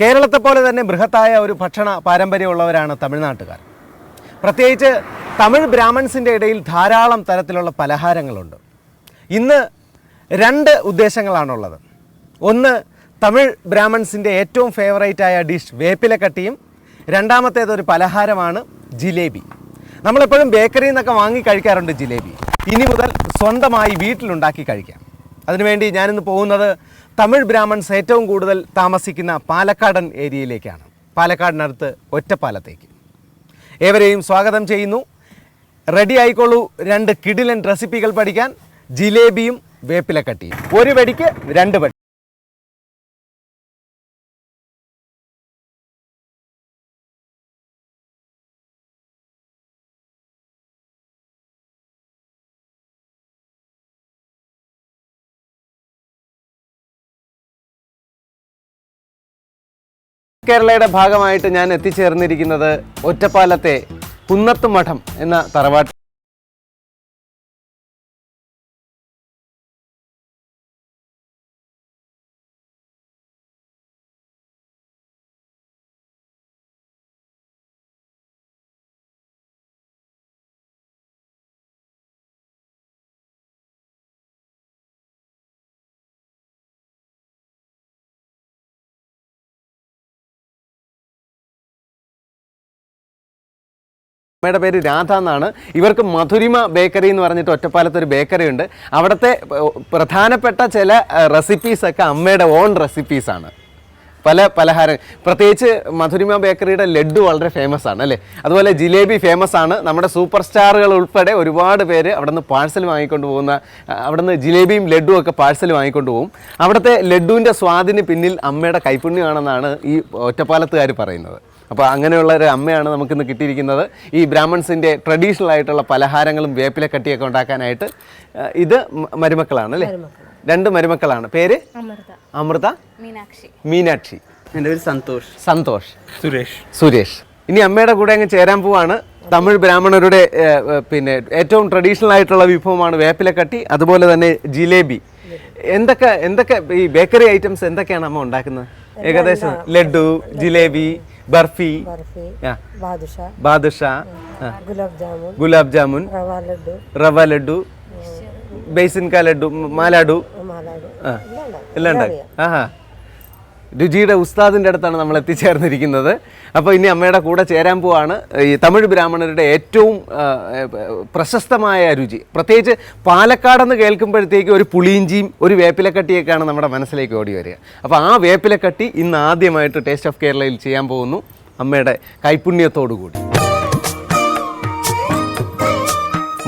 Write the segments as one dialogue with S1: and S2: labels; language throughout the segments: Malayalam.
S1: കേരളത്തെ പോലെ തന്നെ ബൃഹത്തായ ഒരു ഭക്ഷണ പാരമ്പര്യമുള്ളവരാണ് തമിഴ്നാട്ടുകാർ. പ്രത്യേകിച്ച് തമിഴ് ബ്രാഹ്മൺസിന്റെ ഇടയിൽ ധാരാളം തരത്തിലുള്ള പലഹാരങ്ങളുണ്ട്. ഇന്ന് രണ്ട് ഉദ്ദേശങ്ങളാണുള്ളത്. ഒന്ന് തമിഴ് ബ്രാഹ്മൺസിന്റെ ഏറ്റവും ഫേവറേറ്റ് ആയ ഡിഷ് വേപ്പിലക്കട്ടിയും രണ്ടാമത്തേത് ഒരു പലഹാരമാണ് ജിലേബി. നമ്മളെപ്പോഴും ബേക്കറിയിൽ നിന്നൊക്കെ വാങ്ങി കഴിക്കാറുണ്ട് ജിലേബി. ഇനി മുതൽ സ്വന്തമായി വീട്ടിലുണ്ടാക്കി കഴിക്കാം. അതിനുവേണ്ടി ഞാനിന്ന് പോകുന്നത് തമിഴ് ബ്രാഹ്മൺസ് ഏറ്റവും കൂടുതൽ താമസിക്കുന്ന പാലക്കാടൻ ഏരിയയിലേക്കാണ്. പാലക്കാടിനടുത്ത് ഒറ്റപ്പാലത്തേക്ക്. ഏവരെയും സ്വാഗതം ചെയ്യുന്നു. റെഡി ആയിക്കോളൂ. രണ്ട് കിടിലൻ റെസിപ്പികൾ പഠിക്കാൻ ജിലേബിയും വേപ്പിലക്കട്ടിയും. ഒരു വെടിക്ക് രണ്ട് വെടി. കേരളയുടെ ഭാഗമായിട്ട് ഞാൻ എത്തിച്ചേർന്നിരിക്കുന്നത് ഒറ്റപ്പാലത്തെ കുന്നത്ത് മഠം എന്ന തറവാട്ട് അമ്മയുടെ പേര് രാധ എന്നാണ്. ഇവർക്ക് മധുരിമ ബേക്കറി എന്ന് പറഞ്ഞിട്ട് ഒറ്റപ്പാലത്ത് ഒരു ബേക്കറി ഉണ്ട്. അവിടുത്തെ പ്രധാനപ്പെട്ട ചില റെസിപ്പീസൊക്കെ അമ്മയുടെ ഓൺ റെസിപ്പീസാണ് പല പലഹാരം പ്രത്യേകിച്ച് മധുരിമ ബേക്കറിയുടെ ലഡു വളരെ ഫേമസ് ആണ് അല്ലേ? അതുപോലെ ജിലേബി ഫേമസ് ആണ്. നമ്മുടെ സൂപ്പർ സ്റ്റാറുകൾ ഉൾപ്പെടെ ഒരുപാട് പേര് അവിടുന്ന് പാഴ്സൽ വാങ്ങിക്കൊണ്ട് പോകുന്ന അവിടുന്ന് ജിലേബിയും ലഡ്ഡും ഒക്കെ പാഴ്സൽ വാങ്ങിക്കൊണ്ട് പോകും. അവിടുത്തെ ലഡുവിന്റെ സ്വാദിന് പിന്നിൽ അമ്മയുടെ കൈപുണ്യമാണെന്നാണ് ഈ ഒറ്റപ്പാലത്തുകാർ പറയുന്നത്. അപ്പോൾ അങ്ങനെയുള്ള ഒരു അമ്മയാണ് നമുക്കിന്ന് കിട്ടിയിരിക്കുന്നത്. ഈ ബ്രാഹ്മൺസിന്റെ ട്രഡീഷണൽ ആയിട്ടുള്ള പലഹാരങ്ങളും വേപ്പില കട്ടിയൊക്കെ ഉണ്ടാക്കാനായിട്ട് ഇത് മരുമക്കളാണ് അല്ലേ? രണ്ട് മരുമക്കളാണ്. പേര്?
S2: അമൃത.
S1: അമൃത?
S2: മീനാക്ഷി.
S1: മീനാക്ഷി.
S3: എന്റെ പേര് സന്തോഷ്.
S1: സന്തോഷ്.
S3: സുരേഷ്.
S1: സുരേഷ്. ഇനി അമ്മയുടെ കൂടെ അങ്ങ് ചേരാൻ പോവാണ്. തമിഴ് ബ്രാഹ്മണരുടെ പിന്നെ ഏറ്റവും ട്രഡീഷണൽ ആയിട്ടുള്ള വിഭവമാണ് വേപ്പിലക്കട്ടി അതുപോലെ തന്നെ ജിലേബി. എന്തൊക്കെ എന്തൊക്കെ ഈ ബേക്കറി ഐറ്റംസ് എന്തൊക്കെയാണ് അമ്മ ഉണ്ടാക്കുന്നത്? ഏകദേശം ലഡു ജിലേബി ബർഫി.
S4: ബാദുഷ. ഗുലാബ് ജാമുൻ. റവ ലഡു.
S1: ബേസിൻക ലഡു മാലാഡു.
S4: മാലാഡു.
S1: ആ, എല്ലാം ഉണ്ടാക്കി. ആഹാ. രുചിയുടെ ഉസ്താദിന്റെ അടുത്താണ് നമ്മൾ എത്തിച്ചേർന്നിരിക്കുന്നത്. അപ്പോൾ ഇനി അമ്മയുടെ കൂടെ ചേരാൻ പോവാണ്. ഈ തമിഴ് ബ്രാഹ്മണരുടെ ഏറ്റവും പ്രശസ്തമായ രുചി. പ്രത്യേകിച്ച് പാലക്കാടെന്ന് കേൾക്കുമ്പോഴത്തേക്ക് ഒരു പുളിയിഞ്ചിയും ഒരു വേപ്പിലക്കട്ടിയൊക്കെയാണ് നമ്മുടെ മനസ്സിലേക്ക് ഓടി വരിക. അപ്പോൾ ആ വേപ്പിലക്കട്ടി ഇന്ന് ആദ്യമായിട്ട് ടേസ്റ്റ് ഓഫ് കേരളയിൽ ചെയ്യാൻ പോകുന്നു. അമ്മയുടെ കൈപുണ്യത്തോടു കൂടി.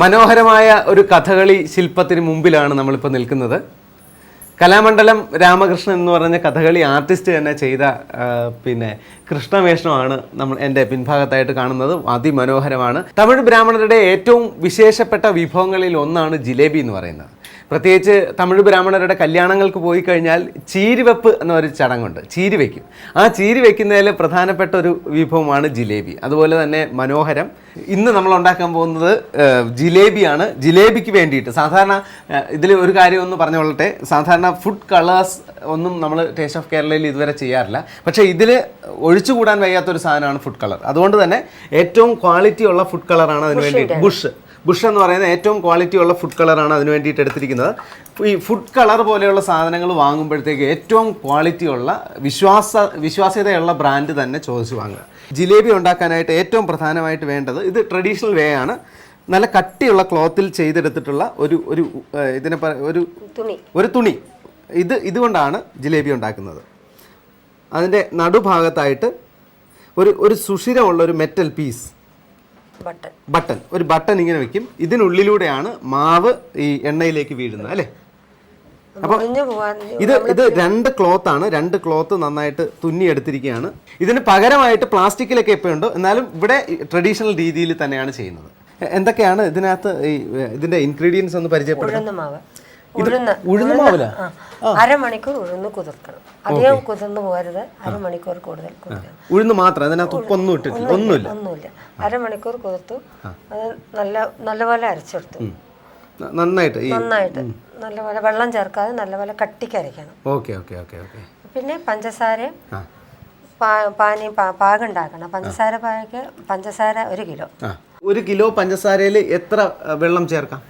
S1: മനോഹരമായ ഒരു കഥകളി ശില്പത്തിന് മുമ്പിലാണ് നമ്മളിപ്പോൾ നിൽക്കുന്നത്. കലാമണ്ഡലം രാമകൃഷ്ണൻ എന്ന് പറഞ്ഞ കഥകളി ആർട്ടിസ്റ്റ് തന്നെ ചെയ്ത പിന്നെ കൃഷ്ണവേഷമാണ് നമ്മൾ എന്റെ പിൻഭാഗത്തായിട്ട് കാണുന്നത്. അതിമനോഹരമാണ്. തമിഴ് ബ്രാഹ്മണരുടെ ഏറ്റവും വിശേഷപ്പെട്ട വിഭവങ്ങളിൽ ഒന്നാണ് ജിലേബി എന്ന് പറയുന്നത്. പ്രത്യേകിച്ച് തമിഴ് ബ്രാഹ്മണരുടെ കല്യാണങ്ങൾക്ക് പോയി കഴിഞ്ഞാൽ ചീരിവെപ്പ് എന്നൊരു ചടങ്ങുണ്ട്. ചീരി വയ്ക്കും ആ ചീരി വയ്ക്കുന്നതിൽ പ്രധാനപ്പെട്ട ഒരു വിഭവമാണ് ജിലേബി. അതുപോലെ തന്നെ മനോഹരം. ഇന്ന് നമ്മൾ ഉണ്ടാക്കാൻ പോകുന്നത് ജിലേബിയാണ്. ജിലേബിക്ക് വേണ്ടിയിട്ട്. സാധാരണ ഇതിൽ ഒരു കാര്യം ഒന്ന് പറഞ്ഞുകൊള്ളട്ടെ സാധാരണ ഫുഡ് കളേഴ്സ് ഒന്നും നമ്മൾ ടേസ്റ്റ് ഓഫ് കേരളയിൽ ഇതുവരെ ചെയ്യാറില്ല. പക്ഷേ ഇതിൽ ഒഴിച്ചുകൂടാൻ വയ്യാത്തൊരു സാധനമാണ് ഫുഡ് കളർ അതുകൊണ്ട് തന്നെ ഏറ്റവും ക്വാളിറ്റി ഉള്ള ഫുഡ് കളറാണ് അതിന് വേണ്ടി ബുഷ് ബുഷ് എന്ന് പറയുന്ന ഏറ്റവും ക്വാളിറ്റി ഉള്ള ഫുഡ് കളറാണ് അതിന് വേണ്ടിയിട്ട് എടുത്തിരിക്കുന്നത്. ഈ ഫുഡ് കളർ പോലെയുള്ള സാധനങ്ങൾ വാങ്ങുമ്പോഴത്തേക്ക് ഏറ്റവും ക്വാളിറ്റി ഉള്ള വിശ്വാസ വിശ്വാസ്യതയുള്ള ബ്രാൻഡ് തന്നെ ചോദിച്ചു വാങ്ങുക. ജിലേബി ഉണ്ടാക്കാനായിട്ട് ഏറ്റവും പ്രധാനമായിട്ട് വേണ്ടത് ഇത് ട്രഡീഷണൽ വേ ആണ്. നല്ല കട്ടിയുള്ള ക്ലോത്തിൽ ചെയ്തെടുത്തിട്ടുള്ള ഒരു ഒരു ഇതിനെ പറ- ഒരു
S4: തുണി.
S1: ഒരു തുണി. ഇത് ഇതുകൊണ്ടാണ് ജിലേബി ഉണ്ടാക്കുന്നത്. അതിന്റെ നടുഭാഗത്തായിട്ട് ഒരു ഒരു സുഷിരമുള്ള ഒരു മെറ്റൽ പീസ്
S4: ബട്ടൺ.
S1: ഒരു ബട്ടൺ ഇങ്ങനെ വെക്കും. ഇതിനുള്ളിലൂടെയാണ് മാവ് ഈ എണ്ണയിലേക്ക് വീഴുന്നത് അല്ലേ? അപ്പൊ ഇത് ഇത് രണ്ട് ക്ലോത്ത് ആണ്. രണ്ട് ക്ലോത്ത് നന്നായിട്ട് തുന്നി എടുത്തിരിക്കുകയാണ്. ഇതിന് പകരമായിട്ട് പ്ലാസ്റ്റിക്കിലൊക്കെ ഇപ്പോൾ ഉണ്ടോ എന്നാലും ഇവിടെ ട്രഡീഷണൽ രീതിയിൽ തന്നെയാണ് ചെയ്യുന്നത്. എന്തൊക്കെയാണ് ഇതിനകത്ത് ഈ ഇതിന്റെ ഇൻഗ്രീഡിയൻസ് ഒന്ന് പരിചയപ്പെടുന്നത്
S4: ഉഴുന്ന്.
S1: മാവിലാ?
S4: അരമണിക്കൂർ ഉഴുന്ന് കുതിർക്കണം. അധികം കുതിർന്നു പോകരുത്. അരമണിക്കൂർ കൂടുതൽ കുതിർക്കണം.
S1: ഉഴുന്ന് മാത്രം അതിനകത്ത് ഉപ്പൊന്നും ഇട്ടിട്ടില്ല. ഒന്നുമില്ല
S4: ഒന്നുമില്ല. അരമണിക്കൂർ കുതിർത്തു. അത് നല്ല നല്ലപോലെ അരച്ചെടുത്തു.
S1: നന്നായിട്ട്
S4: നന്നായിട്ട്. നല്ലപോലെ വെള്ളം ചേർക്കാതെ നല്ലപോലെ കട്ടിക്ക് അരയ്ക്കണം
S1: ഓക്കെ ഓക്കെ ഓക്കെ ഓക്കെ.
S4: പിന്നെ പഞ്ചസാരയും പാനി പാകം ഉണ്ടാക്കണം പഞ്ചസാര പായക്ക് പഞ്ചസാര ഒരു കിലോ.
S1: ഒരു കിലോ പഞ്ചസാരയിൽ എത്ര വെള്ളം ചേർക്കാം?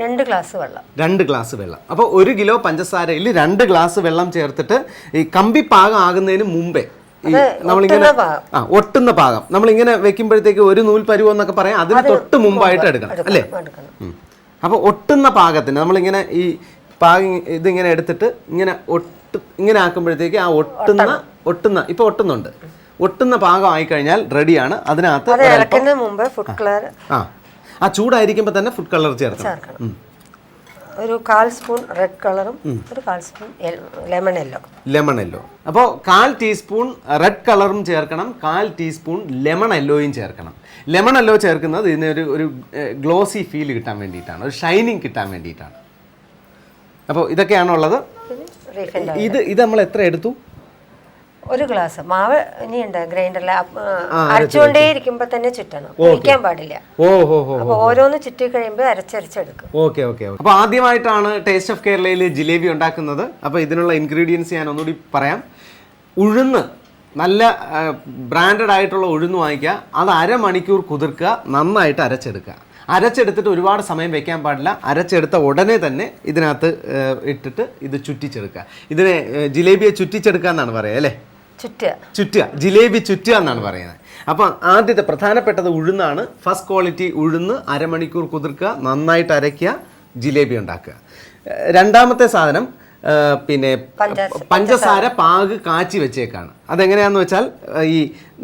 S4: രണ്ട് ഗ്ലാസ് വെള്ളം.
S1: രണ്ട് ഗ്ലാസ് വെള്ളം. അപ്പോൾ ഒരു കിലോ പഞ്ചസാരയിൽ രണ്ട് ഗ്ലാസ് വെള്ളം ചേർത്തിട്ട് ഈ കമ്പി പാകം ആകുന്നതിന് മുമ്പേ ഈ നമ്മളിങ്ങനെ ആ ഒട്ടുന്ന പാകം. നമ്മളിങ്ങനെ വെക്കുമ്പോഴത്തേക്ക് ഒരു നൂൽ പരുവം എന്നൊക്കെ പറയാം. അതിന് തൊട്ട് മുമ്പായിട്ട് എടുക്കണം അല്ലേ? അപ്പോൾ ഒട്ടുന്ന പാകത്തിന് നമ്മളിങ്ങനെ ഈ പാകം ഇതിങ്ങനെ എടുത്തിട്ട് ഇങ്ങനെ ഒട്ട് ഇങ്ങനെ ആക്കുമ്പോഴത്തേക്ക് ആ ഒട്ടുന്ന ഒട്ടുന്ന ഇപ്പോൾ ഒട്ടുന്നുണ്ട്. ഒട്ടുന്ന പാകം ആയിക്കഴിഞ്ഞാൽ റെഡിയാണ് അതിനകത്ത്
S4: അത് മുമ്പ് ഫുഡ് കളർ
S1: ആ. ആ ചൂടായിരിക്കുമ്പോൾ തന്നെ ഫുഡ് കളർ ചേർക്കണം.
S4: ഒരു കാൽ സ്പൂൺ റെഡ് കളറും ഒരു കാൽ spoon lemon yellow
S1: lemon yellow അപ്പോൾ കാൽ ടീസ്പൂൺ റെഡ് കളറും ചേർക്കണം കാൽ ടീസ്പൂൺ ലെമൺ യെല്ലോയും ചേർക്കണം. ലെമൺ യെല്ലോ ചേർക്കുന്നത് ഇതിന് ഒരു ഗ്ലോസി ഫീൽ കിട്ടാൻ വേണ്ടിയിട്ടാണ് ഒരു ഷൈനിങ് കിട്ടാൻ വേണ്ടിയിട്ടാണ്. അപ്പോൾ ഇതൊക്കെയാണുള്ളത്. ഇത് ഇത് നമ്മൾ എത്ര എടുത്തു?
S4: ഒരു ഗ്ലാസ് മാവ് ഇനിയുണ്ട് ഗ്രൈൻഡറിൽ അരച്ചുകൊണ്ടേ ഇരിക്കുമ്പോ തന്നെ ചുറ്റണം. ഒഴിക്കാൻ പാടില്ല. അപ്പൊ ഓരോന്ന് ചുറ്റി കഴിയുമ്പോൾ അരച്ചരച്ചെടുക്കും.
S1: ഓക്കെ ഓക്കെ അപ്പോൾ ആദ്യമായിട്ടാണ് ടേസ്റ്റ് ഓഫ് കേരളയിൽ ജിലേബി ഉണ്ടാക്കുന്നത്. അപ്പൊ ഇതിനുള്ള ഇൻഗ്രീഡിയൻസ് ഞാൻ ഒന്നുകൂടി പറയാം. ഉഴുന്ന് നല്ല ബ്രാൻഡഡ് ആയിട്ടുള്ള ഉഴുന്ന് വാങ്ങിക്കുക. അത് അരമണിക്കൂർ കുതിർക്കുക നന്നായിട്ട് അരച്ചെടുക്കുക. അരച്ചെടുത്തിട്ട് ഒരുപാട് സമയം വെക്കാൻ പാടില്ല. അരച്ചെടുത്ത ഉടനെ തന്നെ ഇതിനകത്ത് ഇട്ടിട്ട് ഇത് ചുറ്റിച്ചെടുക്കുക. ഇതിനെ ജിലേബിയെ ചുറ്റിച്ചെടുക്കുക എന്നാണ് പറയുക അല്ലേ?
S4: ചുറ്റുക.
S1: ജിലേബി ചുറ്റുക എന്നാണ് പറയുന്നത്. അപ്പം ആദ്യത്തെ പ്രധാനപ്പെട്ടത് ഉഴുന്നാണ്. ഫസ്റ്റ് ക്വാളിറ്റി ഉഴുന്ന് അരമണിക്കൂർ കുതിർക്കുക നന്നായിട്ട് അരയ്ക്കുക ജിലേബി ഉണ്ടാക്കുക. രണ്ടാമത്തെ സാധനം പിന്നെ
S4: പഞ്ചസാര.
S1: പാക് കാച്ചി വെച്ചേക്കാണ്. അതെങ്ങനെയാന്ന് വെച്ചാൽ ഈ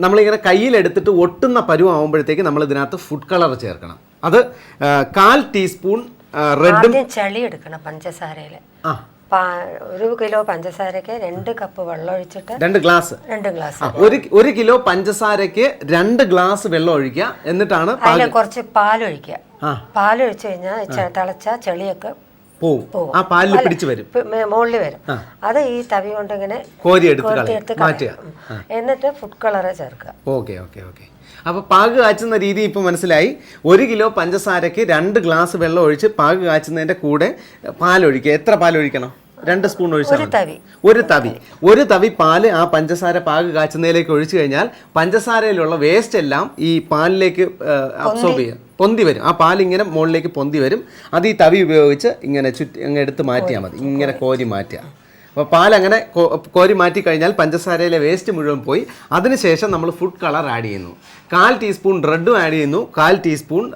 S1: നമ്മളിങ്ങനെ കയ്യിലെടുത്തിട്ട് ഒട്ടുന്ന പരുവാകുമ്പോഴത്തേക്ക് നമ്മൾ ഇതിനകത്ത് ഫുഡ് കളർ ചേർക്കണം. അത് കാൽ ടീസ്പൂൺ റെഡും
S4: ചളി എടുക്കണം പഞ്ചസാരയിൽ
S1: ആ.
S4: ഒരു കിലോ പഞ്ചസാരക്ക് രണ്ട് കപ്പ് വെള്ളം ഒഴിച്ചിട്ട്
S1: രണ്ട് ഗ്ലാസ്.
S4: രണ്ട് ഗ്ലാസ്
S1: ഒരു ഒരു കിലോ പഞ്ചസാരക്ക് രണ്ട് ഗ്ലാസ് വെള്ളം ഒഴിക്കുക. എന്നിട്ടാണ്
S4: അതിൽ കുറച്ച് പാൽ
S1: ഒഴിക്കുക.
S4: പാൽ ഒഴിച്ചു കഴിഞ്ഞാൽ തിളച്ച ചെളിയൊക്കെ
S1: പോവും. ആ പാലിൽ പിടിച്ചു വരും.
S4: മുകളിൽ വരും. അത് ഈ തവി കൊണ്ട് ഇങ്ങനെ
S1: കോരി എടുത്ത് മാറ്റുക.
S4: എന്നിട്ട് ഫുഡ് കളറ് ചേർക്കുക.
S1: Okay okay okay. അപ്പോൾ പാക് കാച്ചുന്ന രീതി ഇപ്പോൾ മനസ്സിലായി. ഒരു കിലോ പഞ്ചസാരയ്ക്ക് രണ്ട് ഗ്ലാസ് വെള്ളം ഒഴിച്ച് പാക് കാച്ചുന്നതിന്റെ കൂടെ പാലൊഴിക്കുക. എത്ര പാലൊഴിക്കണം? രണ്ട് സ്പൂൺ ഒഴിച്ചാൽ
S4: ഒരു
S1: മതി.
S4: തവി.
S1: ഒരു തവി. ഒരു തവി പാൽ ആ പഞ്ചസാര പാക് കാച്ചുന്നതിലേക്ക് ഒഴിച്ചു കഴിഞ്ഞാൽ പഞ്ചസാരയിലുള്ള വേസ്റ്റ് എല്ലാം ഈ പാലിലേക്ക് അബ്സോർബ് ചെയ്യും. പൊന്തി വരും. ആ പാലിങ്ങനെ മുകളിലേക്ക് പൊന്തി വരും. അത് ഈ തവി ഉപയോഗിച്ച് ഇങ്ങനെ ചുറ്റി അങ്ങ് എടുത്ത് മാറ്റിയാൽ മതി. ഇങ്ങനെ കോരി മാറ്റുക അപ്പോൾ പാൽ അങ്ങനെ കോരി മാറ്റി കഴിഞ്ഞാൽ പഞ്ചസാരയിലെ വേസ്റ്റ് മുഴുവൻ പോയി. അതിനുശേഷം നമ്മൾ ഫുഡ് കളർ ആഡ് ചെയ്യുന്നു. കാൽ ടീസ്പൂൺ റെഡും ആഡ് ചെയ്യുന്നു. കാൽ ടീസ്പൂൺ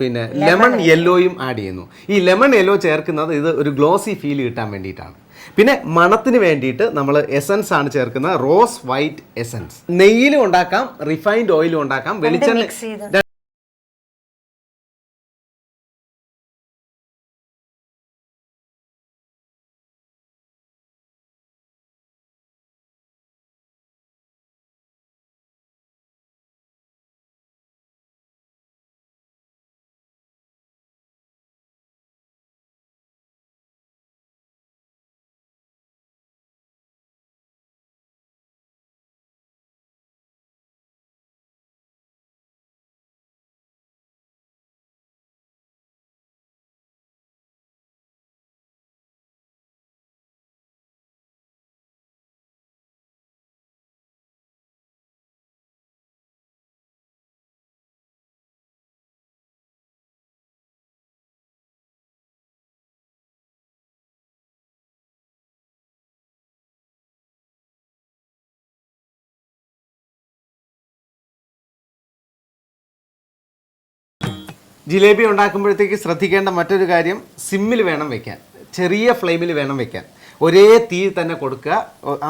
S1: പിന്നെ ലെമൺ യെല്ലോയും ആഡ് ചെയ്യുന്നു. ഈ ലെമൺ യെല്ലോ ചേർക്കുന്നത് ഇത് ഒരു ഗ്ലോസി ഫീൽ കിട്ടാൻ വേണ്ടിയിട്ടാണ്. പിന്നെ മണത്തിന് വേണ്ടിയിട്ട് നമ്മൾ എസൻസ് ആണ് ചേർക്കുന്നത് റോസ് വൈറ്റ് എസൻസ് നെയ്യിലും ഉണ്ടാക്കാം റിഫൈൻഡ് ഓയിലും ഉണ്ടാക്കാം വെളിച്ചെണ്ണ ജിലേബി ഉണ്ടാക്കുമ്പോഴത്തേക്ക് ശ്രദ്ധിക്കേണ്ട മറ്റൊരു കാര്യം സിമ്മിൽ വേണം വെക്കാൻ. ചെറിയ ഫ്ലെയിമിൽ വേണം വെക്കാൻ. ഒരേ തീ തന്നെ കൊടുക്കുക.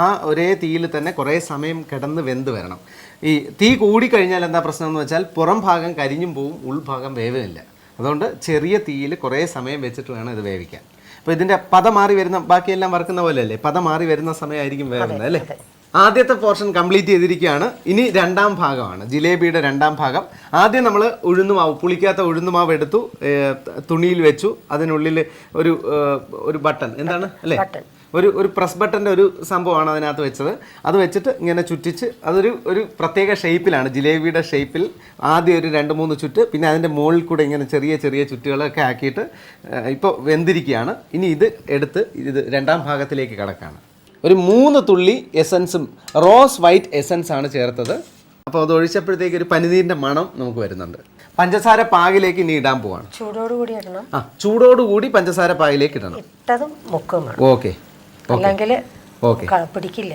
S1: ആ ഒരേ തീയിൽ തന്നെ കുറേ സമയം കിടന്ന് വെന്ത് വരണം. ഈ തീ കൂടിക്കഴിഞ്ഞാൽ എന്താ പ്രശ്നം എന്ന് വെച്ചാൽ പുറം ഭാഗം കരിഞ്ഞും പോവും ഉൾഭാഗം വേവുന്നില്ല. അതുകൊണ്ട് ചെറിയ തീയിൽ കുറേ സമയം വെച്ചിട്ട് വേണം ഇത് വേവിക്കാൻ. അപ്പോൾ ഇതിന്റെ പത മാറി വരുന്ന ബാക്കിയെല്ലാം വറുക്കുന്ന പോലെയല്ലേ? പത മാറി വരുന്ന സമയമായിരിക്കും വേവുന്നത് അല്ലേ? ആദ്യത്തെ പോർഷൻ കംപ്ലീറ്റ് ചെയ്തിരിക്കുകയാണ്. ഇനി രണ്ടാം ഭാഗമാണ്. ജിലേബിയുടെ രണ്ടാം ഭാഗം. ആദ്യം നമ്മൾ ഉഴുന്നുമാവ് പുളിക്കാത്ത ഉഴുന്നുമാവ് എടുത്തു തുണിയിൽ വെച്ചു. അതിനുള്ളിൽ ഒരു ഒരു ബട്ടൺ. എന്താണ്? അല്ലേ? ഒരു ഒരു പ്രസ് ബട്ടന്റെ ഒരു സംഭവമാണ് അതിനകത്ത് വെച്ചത്. അത് വെച്ചിട്ട് ഇങ്ങനെ ചുറ്റിച്ച് അതൊരു ഒരു പ്രത്യേക ഷേപ്പിലാണ്. ജിലേബിയുടെ ഷേപ്പിൽ ആദ്യം ഒരു രണ്ട് മൂന്ന് ചുറ്റ് പിന്നെ അതിന്റെ മുകളിൽ കൂടെ ഇങ്ങനെ ചെറിയ ചെറിയ ചുറ്റുകളൊക്കെ ആക്കിയിട്ട് ഇപ്പോൾ വെന്തിരിക്കുകയാണ്. ഇനി ഇത് എടുത്ത് ഇത് രണ്ടാം ഭാഗത്തിലേക്ക് കിടക്കുകയാണ്. ഒരു മൂന്ന് തുള്ളി എസൻസും റോസ് വൈറ്റ് എസൻസ് ആണ് ചേർത്തത്. അപ്പോൾ അത് ഒഴിച്ചപ്പോഴത്തേക്ക് ഒരു പനിനീരിന്റെ മണം നമുക്ക് വരുന്നുണ്ട്. പഞ്ചസാര പാകിലേക്ക് ഇനി ഇടാൻ പോവാണ്.
S4: ചൂടോടുകൂടി ഇടണം.
S1: ആ ചൂടോടുകൂടി പഞ്ചസാര പാകിലേക്ക് ഇടണം.
S4: ഇട്ടതും മുക്കും
S1: ഓക്കെ.
S4: അല്ലെങ്കിൽ
S1: ഓക്കെ.
S4: പിടിക്കില്ല.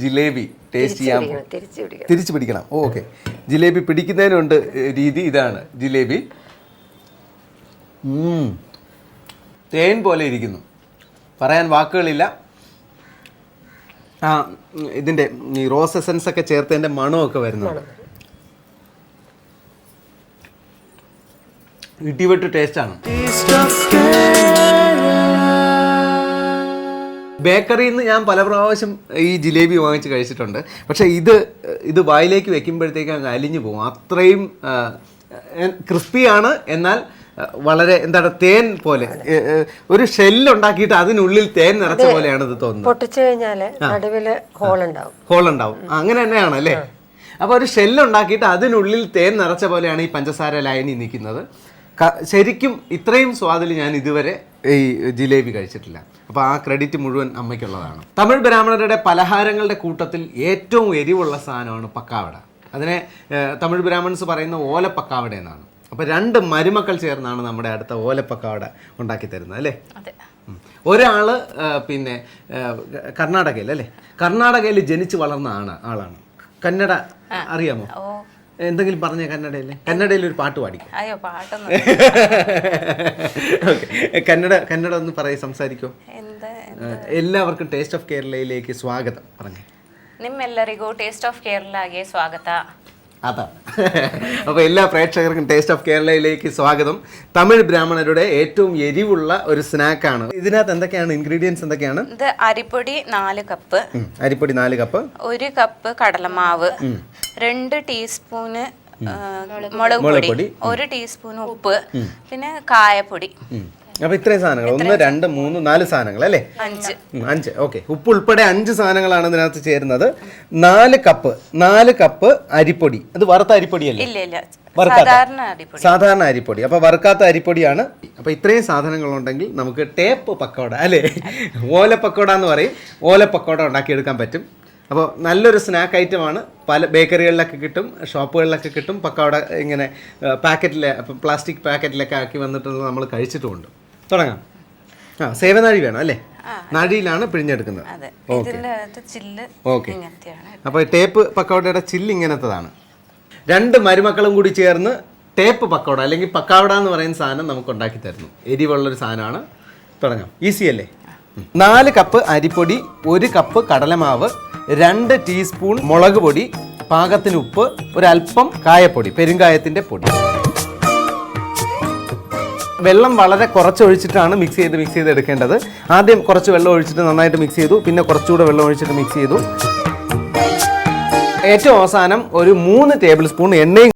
S1: ജിലേബി ടേസ്റ്റ് ചെയ്യാൻ
S4: തിരിച്ചു പിടിക്കണം
S1: ഓക്കെ ജിലേബി പിടിക്കുന്നതിനുണ്ട് രീതി ഇതാണ്. ജിലേബി. തേൻ പോലെ ഇരിക്കുന്നു. പറയാൻ വാക്കുകളില്ല. ആ ഇതിന്റെ ഈ റോസ് എസൻസ് ഒക്കെ ചേർത്തതിന്റെ മണമൊക്കെ വരുന്നുണ്ട് ഇടിവെട്ട് ടേസ്റ്റാണ് ബേക്കറിയിൽ നിന്ന് ഞാൻ പല പ്രാവശ്യം ഈ ജിലേബി വാങ്ങിച്ച് കഴിച്ചിട്ടുണ്ട്. പക്ഷേ ഇത് ഇത് വായിലേക്ക് വെക്കുമ്പോഴത്തേക്ക് അങ്ങ് അലിഞ്ഞു പോകും. അത്രയും ക്രിസ്പിയാണ്. എന്നാൽ വളരെ എന്താണ് തേൻ പോലെ ഒരു ഷെല്ല് ഉണ്ടാക്കിയിട്ട് അതിനുള്ളിൽ തേൻ നിറച്ച പോലെയാണ് ഇത് തോന്നുന്നത്.
S4: പൊട്ടിച്ചു കഴിഞ്ഞാൽ നടുവിൽ ഹോൾ ഉണ്ടാവും
S1: ഹോൾ ഉണ്ടാവും അങ്ങനെ തന്നെയാണ് അല്ലേ? അപ്പോൾ ഒരു ഷെല്ലുണ്ടാക്കിയിട്ട് അതിനുള്ളിൽ തേൻ നിറച്ച പോലെയാണ് ഈ പഞ്ചസാര ലൈനി നിൽക്കുന്നത്. ശരിക്കും ഇത്രയും സ്വാദിൽ ഞാൻ ഇതുവരെ ഈ ജിലേബി കഴിച്ചിട്ടില്ല. അപ്പോൾ ആ ക്രെഡിറ്റ് മുഴുവൻ അമ്മയ്ക്കുള്ളതാണ്. തമിഴ് ബ്രാഹ്മണരുടെ പലഹാരങ്ങളുടെ കൂട്ടത്തിൽ ഏറ്റവും എരിവുള്ള സാധനമാണ് പക്കാവട. അതിനെ തമിഴ് ബ്രാഹ്മൺസ് പറയുന്ന ഓലപ്പക്കാവട എന്നാണ്. അപ്പോൾ രണ്ട് മരുമക്കൾ ചേർന്നാണ് നമ്മുടെ അടുത്ത ഓലപ്പക്കാവട ഉണ്ടാക്കി തരുന്നത് അല്ലേ. ഒരാൾ പിന്നെ കർണാടകയിൽ അല്ലേ? കർണാടകയിൽ ജനിച്ചു വളർന്ന ആണ് ആളാണ്. കന്നഡ അറിയാമോ? എന്തെങ്കിലും പറഞ്ഞ കന്നഡയിലെ കന്നഡയിൽ ഒരു പാട്ട് പാടി
S2: അയ്യോ പാട്ടൊന്നും
S1: ഓക്കെ കന്നഡ കന്നഡ ഒന്ന് പറയും സംസാരിക്കോ
S2: എന്ത്
S1: എല്ലാവർക്കും ടേസ്റ്റ് ഓഫ് കേരളയിലേക്ക് സ്വാഗതം പറഞ്ഞു
S2: ನಿಮ್ಮೆಲ್ಲರಿಗೂ ಟೇಸ್ಟ್ ಆಫ್ ಕೇರಳಗೆ ಸ್ವಾಗತ
S1: അതാണ് അപ്പോൾ എല്ലാ പ്രേക്ഷകർക്കും ടേസ്റ്റ് ഓഫ് കേരളയിലേക്ക് സ്വാഗതം. തമിഴ് ബ്രാഹ്മണരുടെ ഏറ്റവും എരിവുള്ള ഒരു സ്നാക്കാണ്. ഇതിനകത്ത് എന്തൊക്കെയാണ്? ഇൻഗ്രീഡിയൻസ് എന്തൊക്കെയാണ്?
S2: ഇത് അരിപ്പൊടി നാല് കപ്പ്.
S1: അരിപ്പൊടി നാല് കപ്പ്.
S2: ഒരു കപ്പ് കടലമാവ്. രണ്ട് ടീസ്പൂണ് മുളക് പൊടി. ഒരു ടീസ്പൂൺ ഉപ്പ്. പിന്നെ കായപ്പൊടി.
S1: അപ്പൊ ഇത്രയും സാധനങ്ങൾ. ഒന്ന് രണ്ട് മൂന്ന് നാല് സാധനങ്ങൾ അല്ലേ?
S2: അഞ്ച്.
S1: ഓക്കെ. ഉപ്പ് ഉൾപ്പെടെ അഞ്ച് സാധനങ്ങളാണ് ഇതിനകത്ത് ചേരുന്നത്. നാല് കപ്പ് നാല് കപ്പ് അരിപ്പൊടി. അത് വറുത്ത അരിപ്പൊടിയല്ലേ? വറുക്കാത്ത?
S2: സാധാരണ അരിപ്പൊടി.
S1: സാധാരണ അരിപ്പൊടി. അപ്പൊ വറുക്കാത്ത അരിപ്പൊടിയാണ്. അപ്പൊ ഇത്രയും സാധനങ്ങൾ ഉണ്ടെങ്കിൽ നമുക്ക് ടേപ്പ് പക്കോട അല്ലേ? ഓല പക്കോട എന്ന് പറയും. ഓല പക്കോട ഉണ്ടാക്കിയെടുക്കാൻ പറ്റും. അപ്പോൾ നല്ലൊരു സ്നാക്ക് ഐറ്റമാണ്. പല ബേക്കറികളിലൊക്കെ കിട്ടും ഷോപ്പുകളിലൊക്കെ കിട്ടും. പക്കോട ഇങ്ങനെ പാക്കറ്റിൽ പ്ലാസ്റ്റിക് പാക്കറ്റിലൊക്കെ ആക്കി വന്നിട്ടുള്ളത് നമ്മൾ കഴിച്ചിട്ടുമുണ്ട്. തുടങ്ങാം. ആ സേവനാഴി വേണം അല്ലേ? നാഴിയിലാണ് പിഴിഞ്ഞെടുക്കുന്നത്. ഓക്കെ. അപ്പോൾ ടേപ്പ് പക്കോടയുടെ ചില്ല് ഇങ്ങനത്തതാണ്. രണ്ട് മരുമക്കളും കൂടി ചേർന്ന് ടേപ്പ് പക്കോട അല്ലെങ്കിൽ പക്കാവട എന്ന് പറയുന്ന സാധനം നമുക്ക് ഉണ്ടാക്കി തരുന്നു. എരിവുള്ളൊരു സാധനമാണ്. തുടങ്ങാം. ഈസി അല്ലേ? നാല് കപ്പ് അരിപ്പൊടി ഒരു കപ്പ് കടലമാവ് രണ്ട് ടീസ്പൂൺ മുളക് പൊടി പാകത്തിന് ഉപ്പ് ഒരല്പം കായപ്പൊടി പെരുങ്കായത്തിന്റെ പൊടി. വെള്ളം വളരെ കുറച്ച് ഒഴിച്ചിട്ടാണ് മിക്സ് ചെയ്ത് മിക്സ് ചെയ്ത് എടുക്കേണ്ടത്. ആദ്യം കുറച്ച് വെള്ളം ഒഴിച്ചിട്ട് നന്നായിട്ട് മിക്സ് ചെയ്തു പിന്നെ കുറച്ചുകൂടെ വെള്ളം ഒഴിച്ചിട്ട് മിക്സ് ചെയ്തു. ഏറ്റവും അവസാനം ഒരു മൂന്ന് ടേബിൾ സ്പൂൺ എണ്ണയും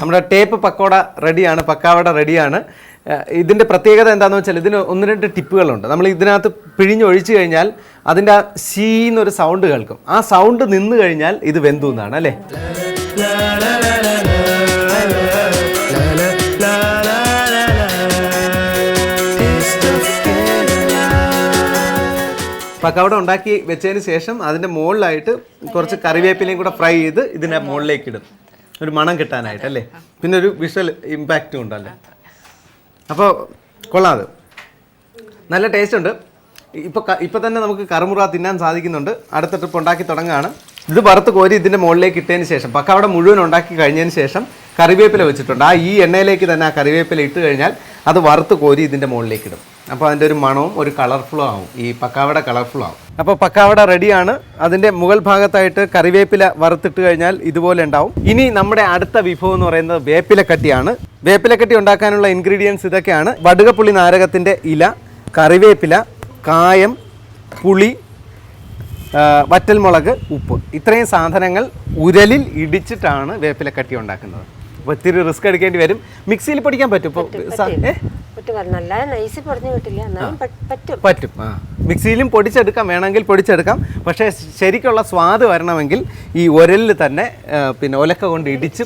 S1: നമ്മുടെ ടേപ്പ് പക്കോട റെഡിയാണ് പക്കാവട റെഡിയാണ് ആ, ഇതിന്റെ പ്രത്യേകത എന്താണെന്ന് വെച്ചാൽ ഇതിന് ഒന്ന് രണ്ട് ടിപ്പുകളുണ്ട്. നമ്മൾ ഇതിനകത്ത് പിഴിഞ്ഞൊഴിച്ചു കഴിഞ്ഞാൽ അതിന്റെ ആ സീ എന്നൊരു സൗണ്ട് കേൾക്കും. ആ സൗണ്ട് നിന്ന് കഴിഞ്ഞാൽ ഇത് വെന്തു എന്നാണ് അല്ലേ? പക്കവട ഉണ്ടാക്കി വെച്ചതിന് ശേഷം അതിന്റെ മുകളിലായിട്ട് കുറച്ച് കറിവേപ്പിലയും കൂടെ ഫ്രൈ ചെയ്ത് ഇതിന്റെ മുകളിലേക്ക് ഇടും. ഒരു മണം കിട്ടാനായിട്ട് അല്ലേ? പിന്നെ ഒരു വിഷ്വൽ ഇമ്പാക്റ്റും ഉണ്ടല്ലേ? അപ്പോൾ കൊള്ളാം അത്. നല്ല ടേസ്റ്റ് ഉണ്ട്. ഇപ്പോൾ ഇപ്പോൾ തന്നെ നമുക്ക് കറുമുറ തിന്നാൻ സാധിക്കുന്നുണ്ട്. അടുത്ത ട്രിപ്പ് ഉണ്ടാക്കി തുടങ്ങുകയാണ് ഇത് വറുത്ത് കോരി ഇതിന്റെ മുകളിലേക്ക് ഇട്ടതിന് ശേഷം പക്ക അവിടെ മുഴുവൻ ഉണ്ടാക്കി കഴിഞ്ഞതിന് ശേഷം കറിവേപ്പില വെച്ചിട്ടുണ്ട്. ആ ഈ എണ്ണയിലേക്ക് തന്നെ ആ കറിവേപ്പില ഇട്ട് കഴിഞ്ഞാൽ അത് വറുത്ത് കോരി ഇതിന്റെ മുകളിലേക്ക് ഇടും. അപ്പോൾ അതിന്റെ ഒരു മണവും ഒരു കളർഫുള്ളും ആവും. ഈ പക്കാവട കളർഫുൾ ആവും. അപ്പോൾ പക്കാവട റെഡിയാണ്. അതിന്റെ മുകൾ ഭാഗത്തായിട്ട് കറിവേപ്പില വറുത്തിട്ട് കഴിഞ്ഞാൽ ഇതുപോലെ ഉണ്ടാവും. ഇനി നമ്മുടെ അടുത്ത വിഭവം എന്ന് പറയുന്നത് വേപ്പിലക്കട്ടിയാണ്. വേപ്പിലക്കട്ടി ഉണ്ടാക്കാനുള്ള ഇൻഗ്രീഡിയൻസ് ഇതൊക്കെയാണ്. വടുകപ്പുളി നാരകത്തിന്റെ ഇല കറിവേപ്പില കായം പുളി വറ്റൽമുളക് ഉപ്പ്. ഇത്രയും സാധനങ്ങൾ ഉരലിൽ ഇടിച്ചിട്ടാണ് വേപ്പിലക്കട്ടി ഉണ്ടാക്കുന്നത്. ഇത്തിരി റിസ്ക് എടുക്കേണ്ടി വരും. മിക്സിയിൽ പൊടിക്കാൻ പറ്റും?
S4: പറ്റും
S1: മിക്സിയിലും പൊടിച്ചെടുക്കാം. വേണമെങ്കിൽ പൊടിച്ചെടുക്കാം. പക്ഷേ ശരിക്കുള്ള സ്വാദ് വരണമെങ്കിൽ ഈ ഉരലിൽ തന്നെ പിന്നെ ഒലക്ക കൊണ്ട് ഇടിച്ച്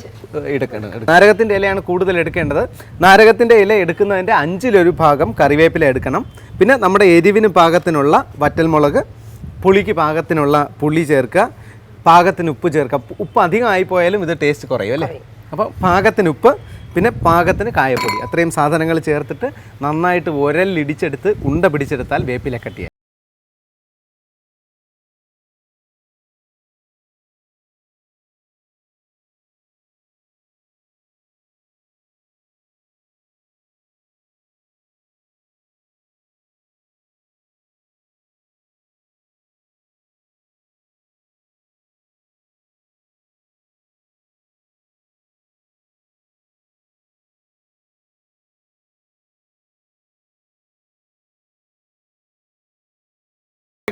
S1: എടുക്കണം നാരകത്തിന്റെ ഇലയാണ് കൂടുതൽ എടുക്കേണ്ടത്. നാരകത്തിന്റെ ഇല എടുക്കുന്നതിന്റെ അഞ്ചിലൊരു ഭാഗം കറിവേപ്പില എടുക്കണം. പിന്നെ നമ്മുടെ എരിവിന് പാകത്തിനുള്ള വറ്റൽമുളക് പുളിക്ക് പാകത്തിനുള്ള പുളി ചേർക്കുക പാകത്തിന് ഉപ്പ് ചേർക്കുക. ഉപ്പ് അധികമായി പോയാലും ഇത് ടേസ്റ്റ് കുറയും അല്ലേ? അപ്പോൾ പാകത്തിന് ഉപ്പ് പിന്നെ പാകത്തിന് കായപ്പൊടി. അത്രയും സാധനങ്ങൾ ചേർത്തിട്ട് നന്നായിട്ട് ഉരലിടിച്ചെടുത്ത് ഉണ്ട പിടിച്ചെടുത്താൽ വേപ്പിലക്കട്ടിയായി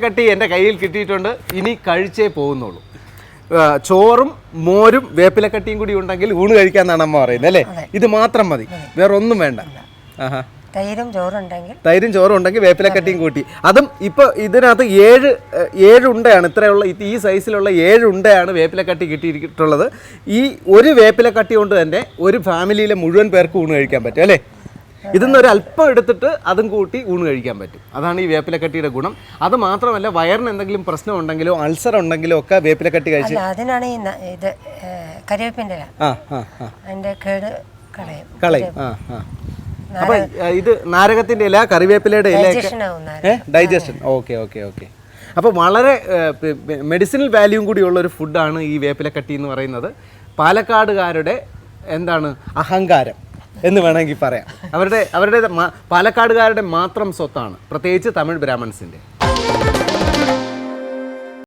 S1: കട്ടി എന്റെ കയ്യിൽ കിട്ടിയിട്ടുണ്ട്. ഇനി കഴിച്ചേ പോകുന്നുള്ളൂ. ചോറും മോരും വേപ്പിലക്കട്ടിയും കൂടി ഉണ്ടെങ്കിൽ ഊണ് കഴിക്കാന്നാണ് അമ്മ പറയുന്നത് അല്ലേ? ഇത് മാത്രം മതി. വേറെ ഒന്നും വേണ്ട. ആഹാ.
S4: തൈരും ചോറുണ്ടെങ്കിൽ.
S1: തൈരും ചോറും ഉണ്ടെങ്കിൽ വേപ്പിലക്കട്ടിയും കൂട്ടി. അതും ഇപ്പൊ ഇതിനകത്ത് ഏഴ് ഏഴ് ഉണ്ടയാണ്. ഇത്രയുള്ള ഇത് ഈ സൈസിലുള്ള ഏഴ് ഉണ്ടയാണ് വേപ്പിലക്കട്ടി കിട്ടിയിട്ടുള്ളത്. ഈ ഒരു വേപ്പിലക്കട്ടി കൊണ്ട് തന്നെ ഒരു ഫാമിലിയിലെ മുഴുവൻ പേർക്ക് ഊണ് കഴിക്കാൻ പറ്റും അല്ലേ? ഇതിന്ന് ഒരു അല്പം എടുത്തിട്ട് അതും കൂട്ടി ഊണ് കഴിക്കാൻ പറ്റും. അതാണ് ഈ വേപ്പിലക്കട്ടിയുടെ ഗുണം. അത് മാത്രമല്ല വയറിന് എന്തെങ്കിലും പ്രശ്നം ഉണ്ടെങ്കിലോ അൾസർ ഉണ്ടെങ്കിലോ ഒക്കെ വേപ്പിലക്കട്ടി കഴിച്ച്
S4: അതിനാണ് ഈ ഇത് അതിന്റെ കേട് കളയും.
S1: കളയും. ആ ആ. അപ്പൊ ഇത് നാരകത്തിന്റെ ഇല കറിവേപ്പിലയുടെ
S4: ഇല ഡൈജസ്റ്റൻ
S1: ഡൈജഷൻ ഓക്കെ ഓക്കെ ഓക്കെ. അപ്പോൾ വളരെ മെഡിസിനൽ വാല്യൂം കൂടിയുള്ള ഒരു ഫുഡാണ് ഈ വേപ്പിലക്കട്ടി എന്ന് പറയുന്നത്. പാലക്കാടുകാരുടെ എന്താണ് അഹങ്കാരം? എന്ന് വേണമെങ്കിൽ പറയാം. അവരുടെ അവരുടെ പാലക്കാടുകാരുടെ മാത്രം സ്വത്താണ്. പ്രത്യേകിച്ച് തമിഴ് ബ്രാഹ്മൺസിന്റെ